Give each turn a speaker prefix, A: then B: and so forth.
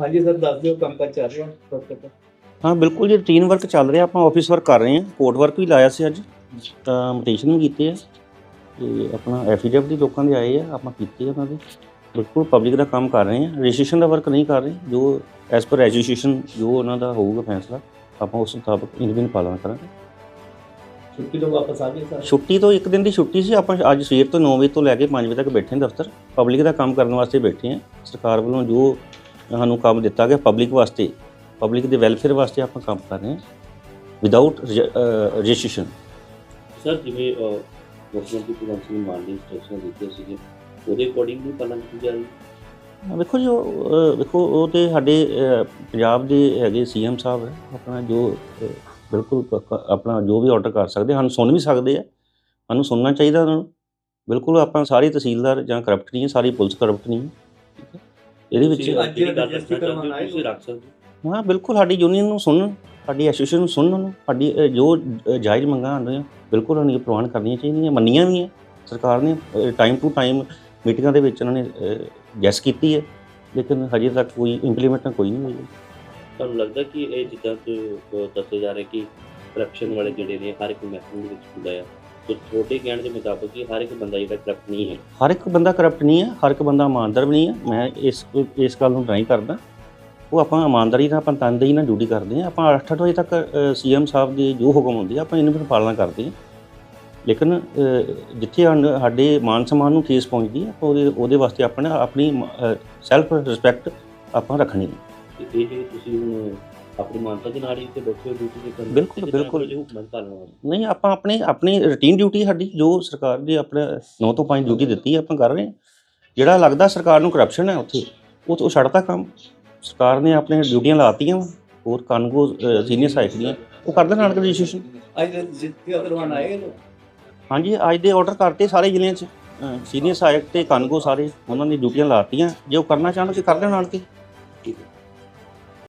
A: ਹਾਂਜੀ ਸਰ ਦੱਸ ਦਿਓ ਕੰਮ ਕਾਜ ਚੱਲ ਰਿਹਾ ਤੱਕ
B: ਹਾਂ ਬਿਲਕੁਲ ਜੀ ਰੂਟੀਨ ਵਰਕ ਚੱਲ ਰਿਹਾ ਆਪਾਂ ਆਫਿਸ ਵਰਕ ਕਰ ਰਹੇ ਹਾਂ। ਕੋਰਟ ਵਰਕ ਵੀ ਲਾਇਆ ਸੀ ਅੱਜ ਤਾਂ ਮਟੀਸ਼ਨ ਵੀ ਕੀਤੇ ਆ। ਤੇ ਆਪਣਾ ਐਫੀਡੇਵਿਟ ਦੀ ਲੋਕਾਂ ਦੇ ਆਏ ਆ ਆਪਾਂ ਕੀਤੇ ਆ ਉਹਨਾਂ ਦੇ। ਬਿਲਕੁਲ ਪਬਲਿਕ ਦਾ ਕੰਮ ਕਰ ਰਹੇ ਹਾਂ। ਰਜਿਸਟ੍ਰੇਸ਼ਨ ਦਾ ਵਰਕ ਨਹੀਂ ਕਰ ਰਹੇ ਜੋ ਐਸ ਪਰ ਰਜਿਸਟ੍ਰੇਸ਼ਨ ਜੋ ਉਹਨਾਂ ਦਾ ਹੋਊਗਾ ਫੈਸਲਾ ਆਪਾਂ ਉਸ ਮੁਤਾਬਕ ਇਨ ਦਿਨ ਪਾਲਣਾ ਕਰਾਂਗੇ।
A: ਛੁੱਟੀ ਤੋਂ ਵਾਪਸ ਆ ਗਏ ਸਰ?
B: ਛੁੱਟੀ ਤੋਂ ਇੱਕ ਦਿਨ ਦੀ ਛੁੱਟੀ ਸੀ ਆਪਾਂ ਅੱਜ ਸਵੇਰ ਤੋਂ 9 ਵਜੇ ਤੋਂ ਲੈ ਕੇ 5 ਵਜੇ ਤੱਕ ਬੈਠੇ ਹਾਂ ਦਫ਼ਤਰ। ਪਬਲਿਕ ਦਾ ਕੰਮ ਕਰਨ ਵਾਸਤੇ ਬੈਠੇ ਹਾਂ। ਸਰਕਾਰ ਵੱਲੋਂ ਜੋ ਸਾਨੂੰ ਕੰਮ ਦਿੱਤਾ ਗਿਆ ਪਬਲਿਕ ਵਾਸਤੇ। ਪਬਲਿਕ ਦੇ ਵੈਲਫੇਅਰ ਵਾਸਤੇ ਆਪਾਂ ਕੰਮ ਕਰ ਰਹੇ ਹਾਂ। ਵਿਦਆਊਟ ਰਜਿਸਟ੍ਰੇਸ਼ਨ
C: ਸਰ ਜਿਵੇਂ ਭਗਵੰਤ ਸਿੰਘ ਮਾਨ ਨੇ ਇੰਸਟਰਕਸ਼ਨ ਦਿੱਤੇ ਸੀਗੇ ਉਹਦੇ ਅਕੋਰਡਿੰਗ ਵੀ ਪਾਲਣਾ ਕੀਤੀ ਜਾ ਰਹੀ
B: ਵੇਖੋ ਜੋ ਵੇਖੋ ਉਹ ਤੇ ਸਾਡੇ ਪੰਜਾਬ ਦੇ ਹੈਗੇ ਸੀਐਮ ਸਾਹਿਬ ਹੈ ਆਪਣਾ ਜੋ ਬਿਲਕੁਲ ਆਪਣਾ ਜੋ ਵੀ ਆਰਡਰ ਕਰ ਸਕਦੇ ਸਾਨੂੰ ਸੁਣ ਵੀ ਸਕਦੇ ਆ। ਸਾਨੂੰ ਸੁਣਨਾ ਚਾਹੀਦਾ ਉਹਨਾਂ ਨੂੰ। ਬਿਲਕੁਲ ਆਪਾਂ ਸਾਰੇ ਤਹਿਸੀਲਦਾਰ ਜਾਂ ਕਰਪਟ ਨਹੀਂ ਸਾਰੀ ਪੁਲਿਸ ਕਰਪਟ ਨਹੀਂ। ਇਹਦੇ ਵਿੱਚ
C: ਤੁਸੀਂ
A: ਅੱਜ
C: ਜਿਹੜੀ ਗੱਲ ਰੱਖਣਾ ਚਾਹੁੰਦੇ ਹੋ, ਤੁਸੀਂ ਰੱਖ ਸਕਦੇ ਹੋ।
B: ਹਾਂ ਬਿਲਕੁਲ ਸਾਡੀ ਯੂਨੀਅਨ ਨੂੰ ਸੁਣਨ ਸਾਡੀ ਐਸੋਸੀਏਸ਼ਨ ਨੂੰ ਸੁਣਨ ਉਹਨੂੰ ਸਾਡੀ ਜੋ ਜਾਇਜ਼ ਮੰਗਾਂ ਆਉਂਦੀਆਂ ਬਿਲਕੁਲ ਉਹਨਾਂ ਨੂੰ ਪ੍ਰਵਾਨ ਕਰਨੀਆਂ ਚਾਹੀਦੀਆਂ ਮੰਨੀਆਂ ਵੀ ਹੈ ਸਰਕਾਰ ਨੇ ਟਾਈਮ ਟੂ ਟਾਈਮ ਮੀਟਿੰਗਾਂ ਦੇ ਵਿੱਚ ਉਹਨਾਂ ਨੇ ਗੈਸ ਕੀਤੀ ਹੈ ਲੇਕਿਨ ਹਜੇ ਤੱਕ ਕੋਈ ਇੰਪਲੀਮੈਂਟ ਕੋਈ ਨਹੀਂ ਹੋਈ।
C: ਤੁਹਾਨੂੰ ਲੱਗਦਾ ਕਿ ਇਹ ਜਿੱਦਾਂ ਕਿ ਅਹ, ਦੱਸੇ ਜਾ ਰਹੇ ਕਿ ਕਰਪਸ਼ਨ ਵਾਲੇ ਜਿਹੜੇ ਨੇ ਹਰ ਇੱਕ ਮਹਿਕਮੇ ਦੇ ਵਿੱਚ ਹੁੰਦਾ ਆ ਤੇ ਤੁਹਾਡੇ ਕਹਿਣ ਦੇ ਮੁਤਾਬਕ ਕਿ ਹਰ ਇੱਕ ਬੰਦਾ ਜਿਹੜਾ ਕਰਪਟ ਨਹੀਂ ਹੈ।
B: ਹਰ ਇੱਕ ਬੰਦਾ ਕਰਪਟ ਨਹੀਂ ਹੈ ਹਰ ਇੱਕ ਬੰਦਾ ਇਮਾਨਦਾਰ ਵੀ ਨਹੀਂ ਹੈ। ਮੈਂ ਇਸ ਇਸ ਗੱਲ ਨੂੰ ਡਰਾਈ ਕਰਦਾ। ਉਹ ਆਪਾਂ ਇਮਾਨਦਾਰੀ ਨਾਲ ਆਪਾਂ ਤਨਦੇਹੀ ਨਾਲ ਡਿਊਟੀ ਕਰਦੇ ਹਾਂ। ਆਪਾਂ 8-8 ਵਜੇ ਤੱਕ ਸੀਐਮ ਸਾਹਿਬ ਦੇ ਜੋ ਹੁਕਮ ਹੁੰਦੇ ਆ ਆਪਾਂ ਇਹਨਾਂ ਦੀ ਪਾਲਣਾ ਕਰਦੇ ਹਾਂ। ਲੇਕਿਨ ਜਿੱਥੇ ਸਾਡੇ ਮਾਨ ਸਨਮਾਨ ਨੂੰ ਠੇਸ ਪਹੁੰਚਦੀ ਹੈ ਉਹਦੇ ਉਹਦੇ ਵਾਸਤੇ ਆਪਣਾ ਆਪਣੀ ਸੈਲਫ ਰਿਸਪੈਕਟ ਆਪਾਂ ਰੱਖਣੀ ਹੈ।
C: ਇਹ ਜਿਹੜੇ ਤੁਸੀਂ ਹੁਣ ਆਪਣੀ ਮਾਨਤਾ ਦੇ ਨਾਲ ਹੀ ਤੇ ਬੈਠੇ ਹੋ ਡਿਊਟੀ ਤੇ ਕਰਨ
B: ਬਿਲਕੁਲ,
C: ਤੇ
B: ਬਿਲਕੁਲ।
C: ਹੁਕਮਾਂ ਪਾਲਣਾ।
B: ਨਹੀਂ ਆਪਾਂ ਆਪਣੀ ਆਪਣੀ ਰੂਟੀਨ ਡਿਊਟੀ ਸਾਡੀ ਜੋ ਸਰਕਾਰ ਦੀ ਆਪਣਾ 9 ਤੋਂ 5 ਡਿਊਟੀ ਦਿੱਤੀ ਹੈ ਆਪਾਂ ਕਰ ਰਹੇ ਹਾਂ ਜਿਹੜਾ ਲੱਗਦਾ ਸਰਕਾਰ ਨੂੰ ਕਰਪਸ਼ਨ ਹੈ ਉੱਥੇ ਉਹ ਉਹ ਛੱਡਤਾ ਕੰਮ ਸਰਕਾਰ ਨੇ ਆਪਣੇ ਡਿਊਟੀਆਂ ਲਾਤੀਆਂ। ਹੋਰ ਕਾਨੂੰਗੋ ਸੀਨੀਅਰ ਸਾਈਕ ਦੀਆਂ ਉਹ ਕਰਦੇ ਨਾਲ ਰਜਿਸਟ੍ਰੇਸ਼ਨ
A: ਅੱਜ ਰਜਿਸਟਰੀ ਕਰਵਾਉਣ ਆਏ
B: ਹਾਂਜੀ ਅੱਜ ਦੇ ਆਰਡਰ ਕਰਤੇ ਸਾਰੇ ਜ਼ਿਲ੍ਹਿਆਂ 'ਚ ਸੀਨੀਅਰ ਸਾਈਕ ਤੇ ਕਾਨੂੰਗੋ ਸਾਰੇ ਉਹਨਾਂ ਦੀ ਡਿਊਟੀਆਂ ਲਾਤੀਆਂ ਜੇ ਉਹ ਕਰਨਾ ਚਾਹਣ ਤੇ ਕਰ ਕੇ
C: ਠੀਕ ਹੈ